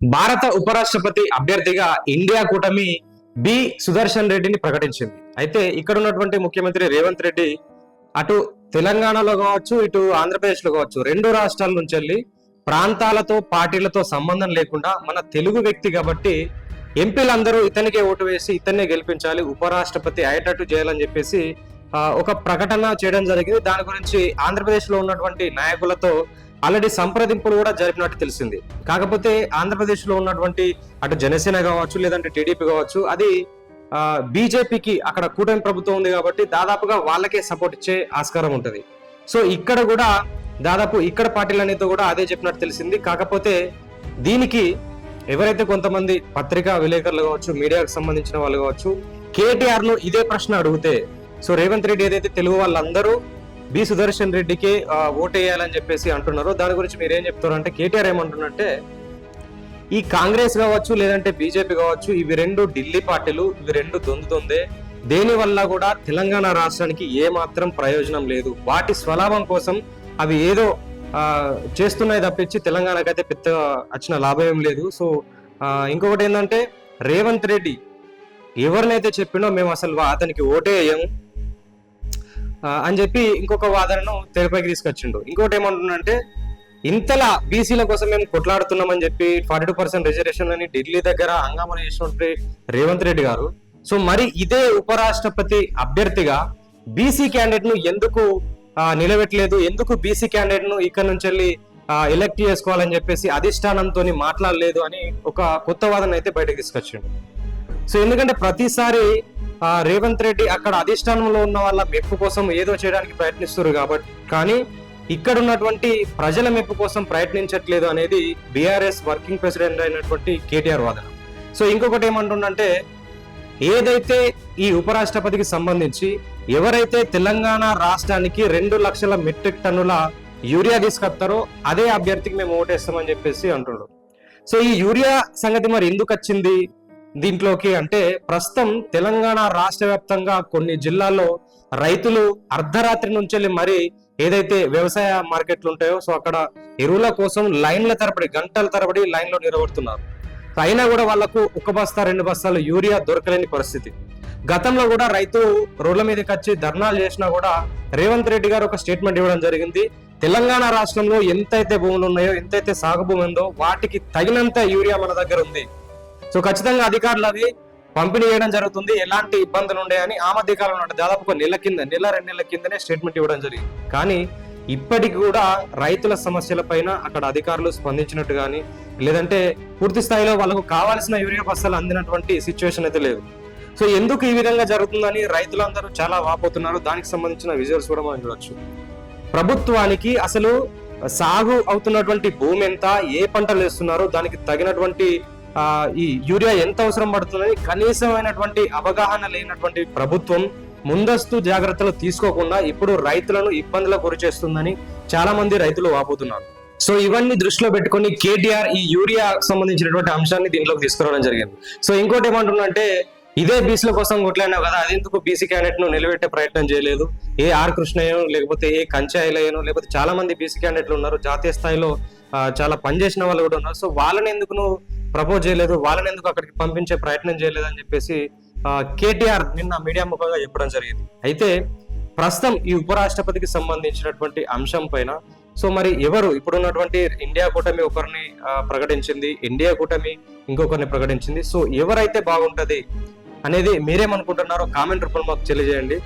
భారత ఉపరాష్ట్రపతి అభ్యర్థిగా ఇండియా కూటమి బి సుదర్శన్ రెడ్డిని ప్రకటించింది. అయితే ఇక్కడ ఉన్నటువంటి ముఖ్యమంత్రి రేవంత్ రెడ్డి అటు తెలంగాణలో కావచ్చు ఇటు ఆంధ్రప్రదేశ్లో కావచ్చు రెండు రాష్ట్రాల నుంచి వెళ్ళి ప్రాంతాలతో పార్టీలతో సంబంధం లేకుండా మన తెలుగు వ్యక్తి కాబట్టి ఎంపీలందరూ ఇతనికే ఓటు వేసి ఇతన్నే గెలిపించాలి ఉపరాష్ట్రపతి అయ్యేటట్టు చేయాలని చెప్పేసి ఒక ప్రకటన చేయడం జరిగింది. దాని గురించి ఆంధ్రప్రదేశ్లో ఉన్నటువంటి నాయకులతో ఆల్రెడీ సంప్రదింపులు కూడా జరిపినట్టు తెలిసింది. కాకపోతే ఆంధ్రప్రదేశ్లో ఉన్నటువంటి అటు జనసేన కావచ్చు లేదంటే టీడీపీ కావచ్చు అది బీజేపీకి అక్కడ కూటమి ప్రభుత్వం ఉంది కాబట్టి దాదాపుగా వాళ్ళకే సపోర్ట్ ఇచ్చే ఆస్కారం ఉంటుంది. సో ఇక్కడ కూడా దాదాపు ఇక్కడ పార్టీలన్నితో కూడా అదే చెప్పినట్టు తెలిసింది. కాకపోతే దీనికి ఎవరైతే కొంతమంది పత్రికా విలేకరులు కావచ్చు మీడియాకు సంబంధించిన వాళ్ళు కావచ్చు కేటీఆర్ను ఇదే ప్రశ్న అడిగితే సో రేవంత్ రెడ్డి ఏదైతే తెలుగు వాళ్ళందరూ బి సుదర్శన్ రెడ్డికి ఓటేయాలని వేయాలని చెప్పేసి అంటున్నారు. దాని గురించి మీరు ఏం చెప్తారు అంటే కేటీఆర్ ఏమంటున్నారంటే ఈ కాంగ్రెస్ కావచ్చు లేదంటే బీజేపీ కావచ్చు ఇవి రెండు ఢిల్లీ పార్టీలు ఇవి రెండు దొందుతుందే. దేని వల్ల కూడా తెలంగాణ రాష్ట్రానికి ఏ మాత్రం ప్రయోజనం లేదు. వాటి స్వలాభం కోసం అవి ఏదో చేస్తున్నాయి తప్పించి తెలంగాణకైతే పెద్ద వచ్చిన లాభం ఏం లేదు. సో ఇంకొకటి ఏంటంటే రేవంత్ రెడ్డి ఎవరినైతే చెప్పినో మేము అసలు అతనికి ఓటే వేయము అని చెప్పి ఇంకొక వాదనను తెరపైకి తీసుకొచ్చిండు. ఇంకోటి ఏమంటున్నంటే ఇంతలా బీసీల కోసం మేము కొట్లాడుతున్నామని చెప్పి ఫార్టీ టూ పర్సెంట్ రిజర్వేషన్ అని ఢిల్లీ దగ్గర హంగామా చేసినటువంటి రేవంత్ రెడ్డి గారు. సో మరి ఇదే ఉపరాష్ట్రపతి అభ్యర్థిగా బీసీ క్యాండిడేట్ను ఎందుకు నిలబెట్టలేదు ఎందుకు బీసీ క్యాండిడేట్ను ఇక్కడ నుంచి వెళ్ళి ఎలక్ట్ చేసుకోవాలని చెప్పేసి అధిష్టానంతో మాట్లాడలేదు అని ఒక కొత్త వాదన అయితే బయటకు తీసుకొచ్చిండు. సో ఎందుకంటే ప్రతిసారి ఆ, రేవంత్ రెడ్డి అక్కడ అధిష్టానంలో ఉన్న వాళ్ళ మెప్పు కోసం ఏదో చేయడానికి ప్రయత్నిస్తారు కాబట్టి కానీ ఇక్కడ ఉన్నటువంటి ప్రజల మెప్పు కోసం ప్రయత్నించట్లేదు అనేది బీఆర్ఎస్ వర్కింగ్ ప్రెసిడెంట్ అయినటువంటి కేటీఆర్ వాదన. సో ఇంకొకటి ఏమంటుండంటే ఏదైతే ఈ ఉపరాష్ట్రపతికి సంబంధించి ఎవరైతే తెలంగాణ రాష్ట్రానికి రెండు లక్షల మెట్రిక్ టన్నుల యూరియా తీసుకొస్తారో అదే అభ్యర్థికి మేము ఓటేస్తామని చెప్పేసి అంటుండ్రు సో ఈ యూరియా సంగతి మరి ఎందుకు వచ్చింది? దీంట్లోకి అంటే ప్రస్తుతం తెలంగాణ రాష్ట్ర వ్యాప్తంగా కొన్ని జిల్లాల్లో రైతులు అర్ధరాత్రి నుంచి వెళ్ళి మరి ఏదైతే వ్యవసాయ మార్కెట్లు ఉంటాయో సో అక్కడ ఎరువుల కోసం లైన్ల తరబడి గంటల తరబడి లైన్లో నిలబడుతున్నారు. అయినా కూడా వాళ్ళకు ఒక బస్తా రెండు బస్తాలు యూరియా దొరకలేని పరిస్థితి. గతంలో కూడా రైతు రోడ్ల మీదకి వచ్చి ధర్నాలు చేసినా కూడా రేవంత్ రెడ్డి గారు ఒక స్టేట్మెంట్ ఇవ్వడం జరిగింది. తెలంగాణ రాష్ట్రంలో ఎంతైతే భూములు ఉన్నాయో ఎంతైతే సాగు భూమి ఉందో వాటికి తగినంత యూరియా మన దగ్గర ఉంది. సో ఖచ్చితంగా అధికారులు అవి పంపిణీ చేయడం జరుగుతుంది. ఎలాంటి ఇబ్బందులు ఉన్నాయని ఆ మధ్య కాలంలో అంటే దాదాపు ఒక నెల కింద నెల రెండు నెలల కిందనే స్టేట్మెంట్ ఇవ్వడం జరిగింది. కానీ ఇప్పటికి కూడా రైతుల సమస్యల పైన అక్కడ అధికారులు స్పందించినట్టు కానీ లేదంటే పూర్తి స్థాయిలో వాళ్ళకు కావాల్సిన యూరియా బస్తాలు అందినటువంటి సిచ్యువేషన్ అయితే లేదు. సో ఎందుకు ఈ విధంగా జరుగుతుందని రైతులందరూ చాలా వాపోతున్నారు. దానికి సంబంధించిన విజువల్స్ కూడా మనం చూడొచ్చు. ప్రభుత్వానికి అసలు సాగు అవుతున్నటువంటి భూమి ఎంత ఏ పంటలు వేస్తున్నారు దానికి తగినటువంటి ఈ యూరియా ఎంత అవసరం పడుతుందని కనీసమైనటువంటి అవగాహన లేనటువంటి ప్రభుత్వం ముందస్తు జాగ్రత్తలు తీసుకోకుండా ఇప్పుడు రైతులను ఇబ్బందులకు గురి చేస్తుందని చాలా మంది రైతులు వాపోతున్నారు. సో ఇవన్నీ దృష్టిలో పెట్టుకొని కేటీఆర్ ఈ యూరియా సంబంధించినటువంటి అంశాన్ని దీంట్లోకి తీసుకురావడం జరిగింది. సో ఇంకోటి ఏమంటుందంటే ఇదే బీసీల కోసం కొట్లాడినావు కదా అది ఎందుకు బీసీ క్యాండిడేట్ను నిలబెట్టే ప్రయత్నం చేయలేదు? ఏ ఆర్ కృష్ణయ్యనో లేకపోతే ఏ కంచాయిలయ్యనో లేకపోతే చాలా మంది బీసీ క్యాండిడేట్లు ఉన్నారు. జాతీయ స్థాయిలో చాలా పనిచేసిన వాళ్ళు కూడా ఉన్నారు. సో వాళ్ళని ఎందుకు నువ్వు ప్రపోజ్ చేయలేదు వాళ్ళని ఎందుకు అక్కడికి పంపించే ప్రయత్నం చేయలేదు అని చెప్పేసి కేటీఆర్ నిన్న మీడియా ముఖంగా చెప్పడం జరిగింది. అయితే ప్రస్తుతం ఈ ఉపరాష్ట్రపతికి సంబంధించినటువంటి అంశం పైన సో మరి ఎవరు ఇప్పుడున్నటువంటి ఇండియా కూటమి ఒకరిని ప్రకటించింది ఇండియా కూటమి ఇంకొకరిని ప్రకటించింది సో ఎవరైతే బాగుంటుంది అనేది మీరేమనుకుంటున్నారో కామెంట్ రూపంలో మాకు తెలియజేయండి.